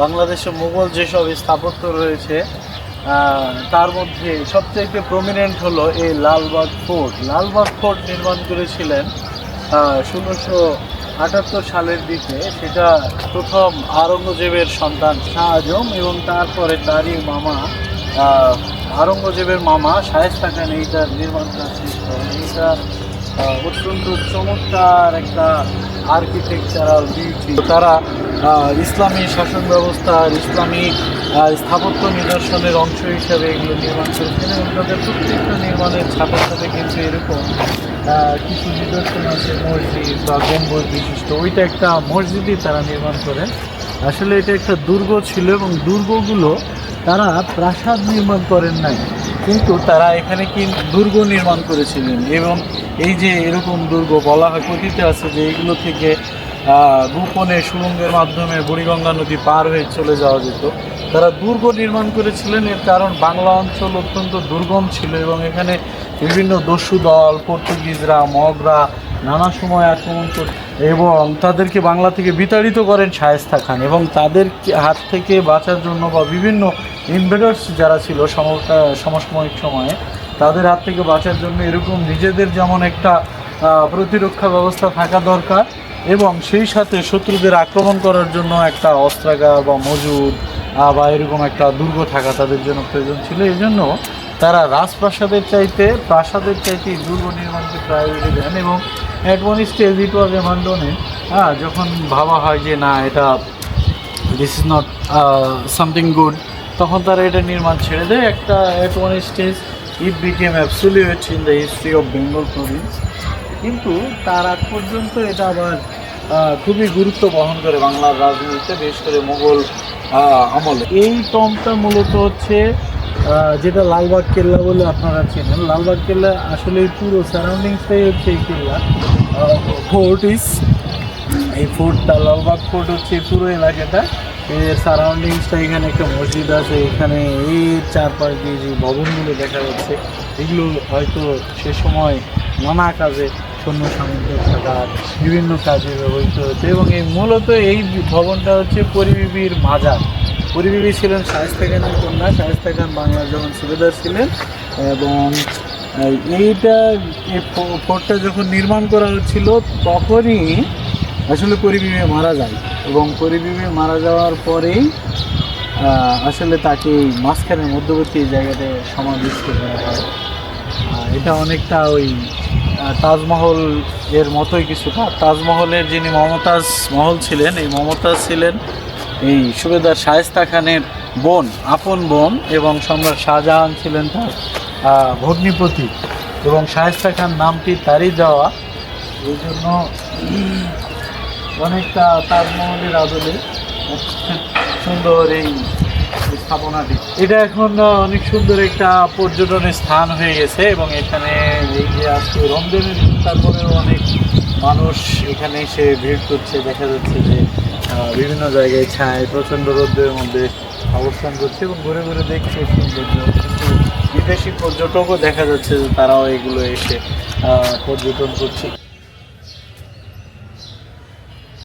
বাংলাদেশে মুঘল যেসব স্থাপত্য রয়েছে তার মধ্যে সবচেয়ে প্রমিনেন্ট হলো এই লালবাগ ফোর্ট। লালবাগ ফোর্ট নির্মাণ করেছিলেন ষোলোশো আটাত্তর সালের দিকে। সেটা প্রথম আওরঙ্গজেবের সন্তান শাহ আজম এবং তারপরে তারই মামা আহ, আওরঙ্গজেবের মামা শায়েস্তা খান এইটার নির্মাণ কাজ শেষ করেন। এইটা অত্যন্ত চমৎকার একটা আর্কিটেকচারাল বিউটি তারা ইসলামী শাসন ব্যবস্থার ইসলামী স্থাপত্য নিদর্শনের অংশ হিসাবে এগুলো নির্মাণ করেছেন এবং তাদের প্রত্যেকটা নির্মাণের ছাপের সাথে কিন্তু এরকম কিছু নিদর্শন আছে, মসজিদ বা গম্বুজ বিশিষ্ট। ওইটা একটা মসজিদই তারা নির্মাণ করেন। আসলে এটা একটা দুর্গ ছিল এবং দুর্গগুলো তারা প্রাসাদ নির্মাণ করেন নাই। কিন্তু তারা এখানে কি দুর্গ নির্মাণ করেছিলেন এবং এই যে এরকম দুর্গ বলা হয়, কথিত আছে যে এইগুলো থেকে গোপনে সুড়ঙ্গের মাধ্যমে বুড়িগঙ্গা নদী পার হয়ে চলে যাওয়া যেত। তারা দুর্গ নির্মাণ করেছিলেন, এর কারণ বাংলা অঞ্চল অত্যন্ত দুর্গম ছিল এবং এখানে বিভিন্ন দস্যু দল, পর্তুগিজরা, মগরা নানা সময় আক্রমণ করে, এবং তাদেরকে বাংলা থেকে বিতাড়িত করেন শায়েস্তা খান এবং তাদের হাত থেকে বাঁচার জন্য বা বিভিন্ন ইনভেডার্স যারা ছিল সমসাময়িক সময়ে তাদের হাত থেকে বাঁচার জন্য এরকম নিজেদের যেমন একটা প্রতিরক্ষা ব্যবস্থা থাকা দরকার এবং সেই সাথে শত্রুদের আক্রমণ করার জন্য একটা অস্ত্রাগার বা মজুদ বা এরকম একটা দুর্গ থাকা তাদের জন্য প্রয়োজন ছিল। এই জন্য তারা রাজপ্রাসাদের চাইতে, প্রাসাদের চাইতে দুর্গ নির্মাণকে প্রায়োরিটি দেন এবং at one stage it was abandoned হ্যাঁ যখন ভাবা হয় যে না, এটা this is not something good তখন তারা এটা নির্মাণ ছেড়ে দেয়। একটা at stage it became absolute in the history of Bengal province কিন্তু তার আগ পর্যন্ত এটা আবার খুবই গুরুত্ব বহন করে বাংলার রাজনীতিতে বিশেষ করে আহ, আমলে। এই টমটা মূলত হচ্ছে যেটা লালবাগ কেল্লা বলে আপনারা চেনেন। লালবাগ কেল্লা আসলে পুরো সারাউন্ডিংসটাই হচ্ছে এই কেল্লা। ফোর্ট ইস এই ফোর্টটা লালবাগ ফোর্ট হচ্ছে পুরো এলাকাটা। এর সারাউন্ডিংসটা এখানে একটা মসজিদ আছে। এখানে এই চারপাশ দিয়ে যে ভবনগুলো দেখা যাচ্ছে, এগুলো হয়তো সে সময় নানা কাজে সৈন্য সামুদ্রিক থাকার বিভিন্ন কাজে ব্যবহৃত হতো এবং এই মূলত এই ভবনটা হচ্ছে পরিবিবির মাজার। পরিবিবি ছিলেন শায়েস্তা খানের কন্যা। শায়েস্তা খান বাংলার যখন সুবেদার ছিলেন এবং এইটা, এই ফোর্টটা যখন নির্মাণ করা হচ্ছিল, তখনই আসলে পরিবিবি মারা যায়। এবং পরিবিবি মারা যাওয়ার পরেই আসলে তাকে মাঝখানের মধ্যবর্তী জায়গাতে সমাধিস্থ করা হয়। এটা অনেকটা ওই তাজমহল এর মতোই কিছুটা। তাজমহলের যিনি মমতাজ মহল ছিলেন, এই মমতাজ ছিলেন এই সুবেদার শায়েস্তা খানের বোন, আপন বোন এবং সম্রাট শাহজাহান ছিলেন তার ভগ্নিপতি। এবং শায়েস্তা খান নামটি তারই দেওয়া। এই জন্য অনেকটা তাজমহলের আদলে সুন্দর এই স্থাপনাটি। এটা এখন অনেক সুন্দর একটা পর্যটনের স্থান হয়ে গেছে এবং এখানে এই যে আজকে রমজানের তারপরেও অনেক মানুষ এখানে এসে ভিড় করছে। দেখা যাচ্ছে যে বিভিন্ন জায়গায় ছায় প্রচণ্ড রোদ্রের মধ্যে অবস্থান করছে এবং ঘুরে ঘুরে দেখছে সৌন্দর্য। বিদেশি পর্যটকও দেখা যাচ্ছে যে তারাও এগুলো এসে পর্যটন করছে।